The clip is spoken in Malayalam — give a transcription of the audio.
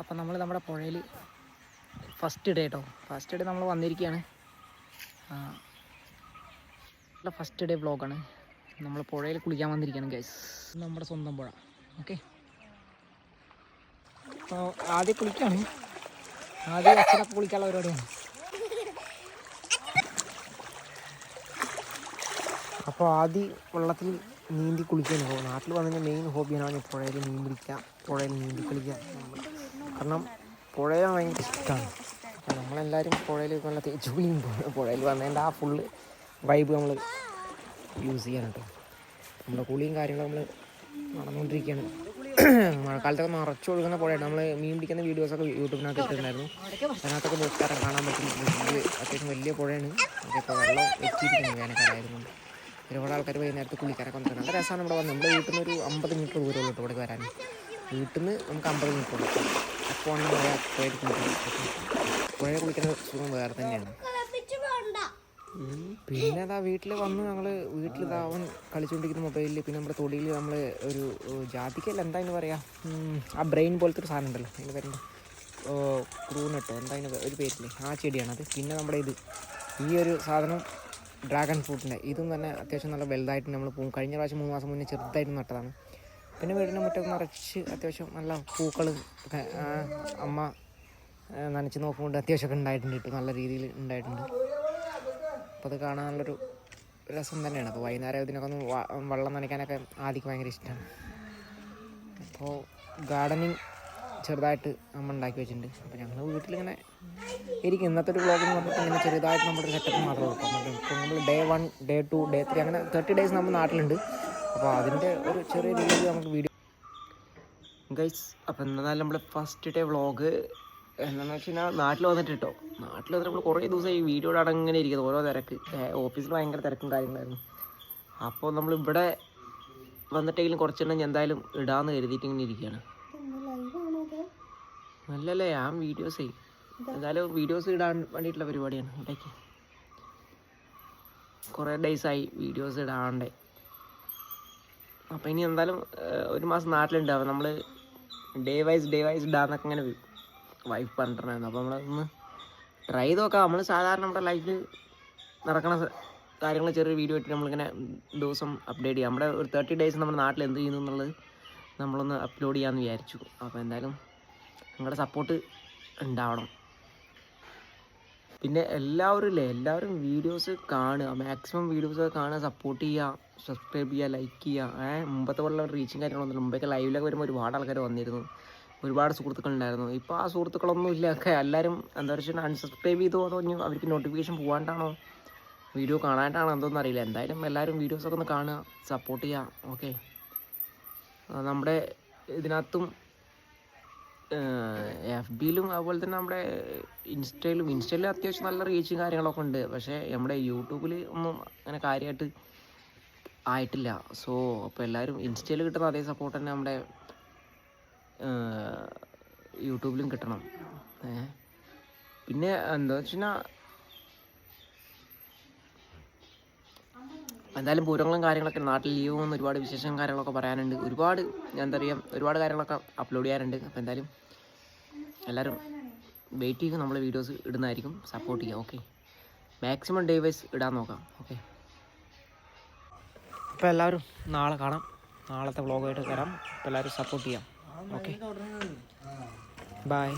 അപ്പം നമ്മൾ നമ്മുടെ പുഴയിൽ ഫസ്റ്റ് ഡേ കേട്ടോ ഫസ്റ്റ് ഡേ നമ്മൾ വന്നിരിക്കുകയാണ് നല്ല ഫസ്റ്റ് ഡേ ബ്ലോഗാണ് നമ്മൾ പുഴയിൽ കുളിക്കാൻ വന്നിരിക്കുകയാണ് ഗൈസ് നമ്മുടെ സ്വന്തം പുഴ ഓക്കെ ആദ്യം കുളിക്കുകയാണ് ആദ്യം അച്ഛനൊക്കെ കുളിക്കാനുള്ള പരിപാടിയാണ്. അപ്പോൾ ആദ്യം വെള്ളത്തിൽ നീന്തി കുളിക്കാൻ പോകും. നാട്ടിൽ വന്നതിന്റെ മെയിൻ ഹോബിയാണ് പുഴയിൽ മീൻ പിടിക്കുക പുഴയിൽ നീന്തി കളിക്കുക കാരണം പുഴയെ ഭയങ്കര ഇഷ്ടമാണ് അപ്പോൾ നമ്മളെല്ലാവരും പുഴയിൽ നല്ല തേച്ച് കുളിയും പുഴയിൽ വന്നതിന്റെ ആ ഫുള്ള് വൈബ് നമ്മൾ യൂസ് ചെയ്യാൻ കേട്ടോ. നമ്മുടെ കുളിയും കാര്യങ്ങളും നമ്മൾ നടന്നുകൊണ്ടിരിക്കുകയാണ്. മഴക്കാലത്തൊക്കെ നിറച്ചു ഒഴുകുന്ന പുഴയാണ്. നമ്മൾ മീൻ പിടിക്കുന്ന വീഡിയോസൊക്കെ യൂട്യൂബിനകത്ത് ഇട്ടിട്ടുണ്ടായിരുന്നു. അതിനകത്തൊക്കെ നോക്കാറ് കാണാൻ പറ്റും. അത്യാവശ്യം വലിയ പുഴയാണ്. അതിപ്പോൾ വെള്ളം എത്തിയിരിക്കുന്നത് വേനൽക്കാലായിരുന്നു ഒരുപാട് ആൾക്കാർ വൈകുന്നേരത്ത് കുളിക്കാനൊക്കെ വന്നിട്ടുണ്ട്. നല്ല രസമാണ് ഇവിടെ വന്നത് നമ്മുടെ വീട്ടിൽ നിന്ന് ഒരു അമ്പത് മീറ്റർ ദൂരം ഉള്ളൂ ഇവിടെ വരാൻ. വീട്ടിൽ നിന്ന് നമുക്ക് അമ്പത് മീറ്റർ ഉള്ളൂ. അപ്പോൾ മഴ പുഴ കുളിക്കുന്ന സുഖം വേറെ തന്നെയാണ്. പിന്നെ അതാ വീട്ടിൽ വന്ന് ഞങ്ങൾ വീട്ടിൽ ഇതാ അവൻ കളിച്ചുകൊണ്ടിരിക്കുന്ന മൊബൈലിൽ പിന്നെ നമ്മുടെ തൊടിയിൽ നമ്മൾ ഒരു ജാതിക്കല്ല എന്താ അതിന് പറയാ? ആ ബ്രെയിൻ പോലത്തെ ഒരു സാധനം ഉണ്ടല്ലോ. അതിന് പേരുണ്ട് ക്രൂനട്ടോ എന്താ അതിന് ഒരു പേരില്ലേ? ആ ചെടിയാണത്. പിന്നെ നമ്മുടെ ഇത്. ഈ ഒരു സാധനം ഡ്രാഗൺ ഫ്രൂട്ടിന്റെ. ഇതും തന്നെ അത്യാവശ്യം നല്ല വലുതായിട്ട് നമ്മൾ പോകും കഴിഞ്ഞ പ്രാവശ്യം മൂന്ന് മാസം മുന്നേ ചെറുതായിട്ട് നട്ടതാണ്. പിന്നെ വീടിന്റെ മുറ്റം നിറച്ച് അത്യാവശ്യം നല്ല പൂക്കൾ അമ്മ നനച്ച് നോക്കുമ്പോൾ അത്യാവശ്യമൊക്കെ ഉണ്ടായിട്ടുണ്ട് നല്ല രീതിയിൽ ഉണ്ടായിട്ടുണ്ട്. അപ്പോൾ അത് കാണാനുള്ളൊരു രസം തന്നെയാണ്. അപ്പോൾ വൈകുന്നേരം ഇതിനൊക്കെ ഒന്ന് വെള്ളം നനയ്ക്കാനൊക്കെ ആദ്യം ഭയങ്കര ഇഷ്ടമാണ് അപ്പോൾ ഗാർഡനിങ് ചെറുതായിട്ട് നമ്മൾ ഉണ്ടാക്കി വെച്ചിട്ടുണ്ട്. അപ്പോൾ ഞങ്ങൾ വീട്ടിലിങ്ങനെ ഇരിക്കും ഇന്നത്തെ ഒരു വ്ളോഗ് എന്ന് പറഞ്ഞിട്ട് ഇങ്ങനെ ചെറുതായിട്ട് നമ്മുടെ സെറ്റപ്പ് മാത്രമേ ഉള്ളൂ അപ്പോൾ നമ്മൾ day one day two day three അങ്ങനെ തേർട്ടി ഡേയ്സ് നമ്മൾ നാട്ടിലുണ്ട്. അപ്പോൾ അതിന്റെ ഒരു ചെറിയ രീതിയിൽ നമുക്ക് വീഡിയോ ഗൈസ് അപ്പോൾ എന്നാലും നമ്മുടെ ഫസ്റ്റ് ഡേ വ്ളോഗ് എന്താണെന്ന് വെച്ച് കഴിഞ്ഞാൽ നാട്ടിൽ വന്നിട്ട് കേട്ടോ നാട്ടിൽ വന്നിട്ട് നമ്മൾ കുറേ ദിവസം ഈ വീഡിയോ അടങ്ങനെ ഇരിക്കുന്നത് ഓരോ തിരക്ക്. ഓഫീസിൽ ഭയങ്കര തിരക്കും കാര്യങ്ങളായിരുന്നു. അപ്പോൾ നമ്മൾ ഇവിടെ വന്നിട്ടെങ്കിലും കുറച്ചെണ്ണം എന്തായാലും ഇടാമെന്ന് കരുതിയിട്ട് ഇങ്ങനെ ഇരിക്കുകയാണ്. നല്ലല്ലേ ഞാൻ വീഡിയോസ്. എന്തായാലും വീഡിയോസ് ഇടാൻ വേണ്ടിയിട്ടുള്ള പരിപാടിയാണ് ഇടയ്ക്ക്. കുറേ ഡേയ്സായി വീഡിയോസ് ഇടാണ്ടേ. അപ്പോൾ ഇനി എന്തായാലും ഒരു മാസം നാട്ടിലുണ്ടാവും നമ്മൾ ഡേ വൈസ് ഡേ വൈസ് ഇടാന്നൊക്കെ ഇങ്ങനെ വൈഫ് പറഞ്ഞിട്ടുണ്ടായിരുന്നു. അപ്പോൾ നമ്മളൊന്ന് ട്രൈ ചെയ്ത് നോക്കാം. നമ്മൾ സാധാരണ നമ്മുടെ ലൈഫിൽ നടക്കണ കാര്യങ്ങൾ ചെറിയ വീഡിയോ ഇട്ട് നമ്മളിങ്ങനെ ദിവസം അപ്ഡേറ്റ് ചെയ്യാം. നമ്മുടെ ഒരു തേർട്ടി ഡേയ്സ് നമ്മുടെ നാട്ടിൽ എന്ത് ചെയ്യുന്നു എന്നുള്ളത് നമ്മളൊന്ന് അപ്ലോഡ് ചെയ്യാമെന്ന് വിചാരിച്ചു. അപ്പോൾ എന്തായാലും നിങ്ങളുടെ സപ്പോർട്ട് ഉണ്ടാവണം. പിന്നെ എല്ലാവരും ഇല്ലേ എല്ലാവരും വീഡിയോസ് കാണുക. മാക്സിമം വീഡിയോസ് കാണുക സപ്പോർട്ട് ചെയ്യുക. സബ്സ്ക്രൈബ് ചെയ്യുക ലൈക്ക് ചെയ്യുക. ഏഹ് മുമ്പത്തെ പോലുള്ള റീച്ചും കാര്യങ്ങളൊന്നും മുമ്പൊക്കെ ലൈവിലൊക്കെ വരുമ്പോൾ ഒരുപാട് ആൾക്കാർ വന്നിരുന്നു. ഒരുപാട് സുഹൃത്തുക്കൾ ഉണ്ടായിരുന്നു. ഇപ്പോൾ ആ സുഹൃത്തുക്കളൊന്നും ഇല്ല. ഒക്കെ എല്ലാവരും എന്താ വെച്ചാൽ അൺസബ്സ്ക്രൈബ് ചെയ്തു ഇനി അവർക്ക് നോട്ടിഫിക്കേഷൻ പോകാണ്ടാണോ വീഡിയോ കാണാനായിട്ടാണോ എന്തോന്നും അറിയില്ല. എന്തായാലും എല്ലാവരും വീഡിയോസൊക്കെ ഒന്ന് കാണുക സപ്പോർട്ട് ചെയ്യുക. ഓക്കെ നമ്മുടെ ഇതിനകത്തും എഫ് ബിയിലും അതുപോലെ തന്നെ നമ്മുടെ ഇൻസ്റ്റയിലും ഇൻസ്റ്റയിൽ അത്യാവശ്യം നല്ല റീച്ചും കാര്യങ്ങളൊക്കെ ഉണ്ട്. പക്ഷേ നമ്മുടെ യൂട്യൂബിൽ ഒന്നും അങ്ങനെ കാര്യമായിട്ട് ആയിട്ടില്ല. സോ അപ്പോൾ എല്ലാവരും ഇൻസ്റ്റയിൽ കിട്ടുന്ന അതേ സപ്പോർട്ട് തന്നെ നമ്മുടെ യൂട്യൂബിലും കിട്ടണം. പിന്നെ എന്താ വെച്ച് എന്തായാലും പൂരങ്ങളും കാര്യങ്ങളൊക്കെ നാട്ടിൽ ലീവ് പോകുന്ന ഒരുപാട് വിശേഷം കാര്യങ്ങളൊക്കെ പറയാനുണ്ട്. ഒരുപാട് എന്താ പറയുക ഒരുപാട് കാര്യങ്ങളൊക്കെ അപ്ലോഡ് ചെയ്യാറുണ്ട്. അപ്പോൾ എന്തായാലും എല്ലാവരും വെയിറ്റ് ചെയ്ത് നമ്മൾ വീഡിയോസ് ഇടുന്നതായിരിക്കും. സപ്പോർട്ട് ചെയ്യുക ഓക്കെ മാക്സിമം ഡേ വൈസ് ഇടാൻ നോക്കാം ഓക്കെ അപ്പോൾ എല്ലാവരും നാളെ കാണാം. നാളത്തെ വ്ളോഗായിട്ട് തരാം അപ്പോൾ എല്ലാവരും സപ്പോർട്ട് ചെയ്യാം ഓക്കെ ബൈ